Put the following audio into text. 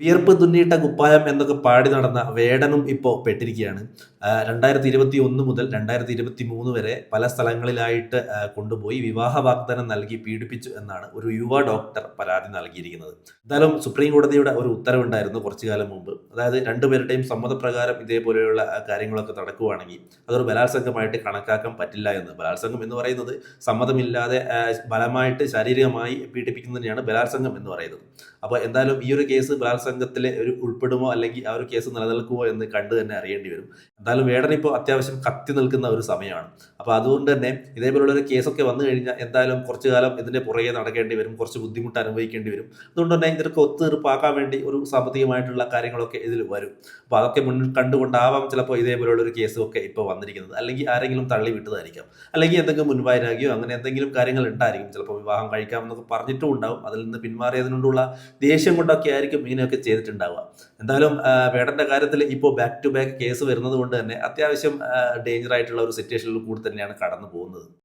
വിയർപ്പ് തുന്നിയിട്ട കുപ്പായം എന്നൊക്കെ പാടി നടന്ന വേടനും ഇപ്പോൾ പെട്ടിരിക്കുകയാണ്. രണ്ടായിരത്തി ഇരുപത്തി ഒന്ന് മുതൽ രണ്ടായിരത്തി ഇരുപത്തി മൂന്ന് വരെ പല സ്ഥലങ്ങളിലായിട്ട് കൊണ്ടുപോയി വിവാഹ വാഗ്ദാനം നൽകി പീഡിപ്പിച്ചു എന്നാണ് ഒരു യുവ ഡോക്ടർ പരാതി നൽകിയിരിക്കുന്നത്. എന്തായാലും സുപ്രീം കോടതിയുടെ ഒരു ഉത്തരവുണ്ടായിരുന്നു കുറച്ചു കാലം മുമ്പ്. അതായത് രണ്ടുപേരുടെയും സമ്മതപ്രകാരം ഇതേപോലെയുള്ള കാര്യങ്ങളൊക്കെ നടക്കുകയാണെങ്കിൽ അതൊരു ബലാത്സംഗമായിട്ട് കണക്കാക്കാൻ പറ്റില്ല എന്ന്. ബലാത്സംഗം എന്ന് പറയുന്നത് സമ്മതമില്ലാതെ ബലമായിട്ട് ശാരീരികമായി പീഡിപ്പിക്കുന്നതിനെയാണ് ബലാത്സംഗം എന്ന് പറയുന്നത്. അപ്പോൾ എന്തായാലും ഈ ഒരു കേസ് ബലാത്സംഗത്തിൽ ഒരു ഉൾപ്പെടുമോ അല്ലെങ്കിൽ ആ ഒരു കേസ് നിലനിൽക്കുമോ എന്ന് കണ്ടു തന്നെ അറിയേണ്ടി വരും. എന്തായാലും വേടൻ ഇപ്പോൾ അത്യാവശ്യം കത്തി നിൽക്കുന്ന ഒരു സമയമാണ്. അപ്പോൾ അതുകൊണ്ട് തന്നെ ഇതേപോലുള്ള ഒരു കേസൊക്കെ വന്നു കഴിഞ്ഞാൽ എന്തായാലും കുറച്ച് കാലം ഇതിന്റെ പുറകെ നടക്കേണ്ടി വരും കുറച്ച് ബുദ്ധിമുട്ട് അനുഭവിക്കേണ്ടി വരും. അതുകൊണ്ട് തന്നെ ഇതൊക്കെ ഒത്തുതീർപ്പാക്കാൻ വേണ്ടി ഒരു സാമ്പത്തികമായിട്ടുള്ള കാര്യങ്ങളൊക്കെ ഇതിൽ വരും. അപ്പോൾ അതൊക്കെ മുന്നിൽ കണ്ടുകൊണ്ടാവാം ചിലപ്പോൾ ഇതേപോലുള്ള ഒരു ഒക്കെ ഇപ്പോൾ വന്നിരിക്കുന്നത്. അല്ലെങ്കിൽ ആരെങ്കിലും തള്ളി വിട്ടതായിരിക്കാം. അല്ലെങ്കിൽ എന്തെങ്കിലും മുൻപായിരാകിയോ അങ്ങനെ എന്തെങ്കിലും കാര്യങ്ങൾ ഉണ്ടായിരിക്കും. ചിലപ്പോൾ വിവാഹം കഴിക്കാമെന്നൊക്കെ പറഞ്ഞിട്ടും ഉണ്ടാവും. അതിൽ നിന്ന് പിന്മാറിയതിനോടുള്ള ദേഷ്യം കൊണ്ടൊക്കെ ആയിരിക്കും ഇങ്ങനെയൊക്കെ ചെയ്തിട്ടുണ്ടാവുക. എന്തായാലും വേടന്റെ കാര്യത്തിൽ ഇപ്പോൾ ബാക്ക് ടു ബാക്ക് കേസ് വരുന്നത് കൊണ്ട് തന്നെ അത്യാവശ്യം ഡേഞ്ചർ ആയിട്ടുള്ള ഒരു സിറ്റുവേഷനിൽ കൂടി തന്നെയാണ് കടന്നു പോകുന്നത്